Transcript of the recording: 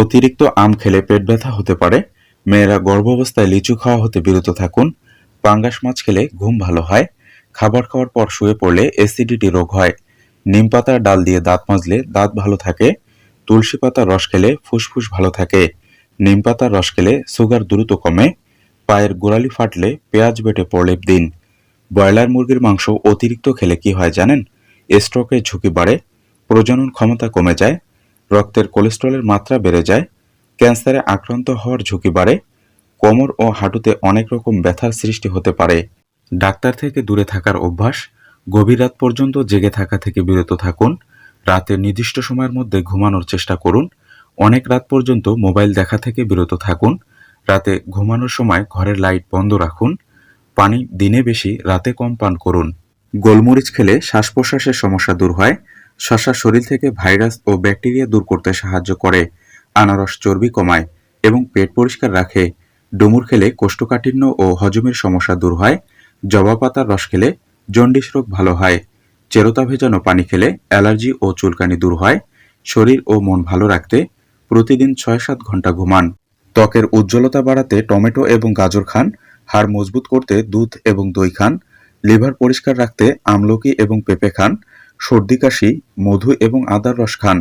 অতিরিক্ত আম খেলে পেট ব্যথা হতে পারে, মেয়েরা গর্ভাবস্থায় লিচু খাওয়া হতে বিরত থাকুন, পাঙ্গাস মাছ খেলে ঘুম ভালো হয়, খাবার খাওয়ার পর শুয়ে পড়লে অ্যাসিডিটি রোগ হয়, নিম পাতার ডাল দিয়ে দাঁত মাজলে দাঁত ভালো থাকে, তুলসী পাতার রস খেলে ফুসফুস ভালো থাকে, নিম পাতার রস খেলে সুগার দ্রুত কমে, পায়ের গোড়ালি ফাটলে পেঁয়াজ বেটে প্রলেপ দিন, ব্রয়লার মুরগির মাংস অতিরিক্ত খেলে কি হয় জানেন? স্ট্রোকের ঝুঁকি বাড়ে, প্রজনন ক্ষমতা কমে যায় রক্তের কোলেস্ট্রলের মাত্রা বেড়ে যায়, ক্যান্সারে আক্রান্ত হওয়ার ঝুঁকি বাড়ে, কোমর ও হাঁটুতে অনেক রকম ব্যথার সৃষ্টি হতে পারে। ডাক্তার থেকে দূরে থাকার অভ্যাস, গভীর রাত পর্যন্ত জেগে থাকা থেকে বিরত থাকুন, রাতে নির্দিষ্ট সময়ের মধ্যে ঘুমানোর চেষ্টা করুন, অনেক রাত পর্যন্ত মোবাইল দেখা থেকে বিরত থাকুন, রাতে ঘুমানোর সময় ঘরের লাইট বন্ধ রাখুন, পানি দিনে বেশি, রাতে কম পান করুন। গোলমরিচ খেলে শ্বাস প্রশ্বাসের সমস্যা দূর হয় শশা শরীর থেকে ভাইরাস ও ব্যাকটেরিয়া দূর করতে সাহায্য করে, আনারস চর্বি কমায় এবং পেট পরিষ্কার রাখে। ডুমুর খেলে কোষ্ঠকাঠিন্য ও হজমের সমস্যা দূর হয় জবা পাতার রস খেলে জন্ডিস রোগ ভালো হয় চেরোতা ভেজানো পানি খেলে অ্যালার্জি ও চুলকানি দূর হয়, শরীর ও মন ভালো রাখতে প্রতিদিন ছয় সাত ঘণ্টা ঘুমান। ত্বকের উজ্জ্বলতা বাড়াতে টমেটো এবং গাজর খান, হাড় মজবুত করতে দুধ এবং দই খান, লিভার পরিষ্কার রাখতে আমলকি এবং পেঁপে খান সর্দি কাশি মধু এবং আদার রস খান।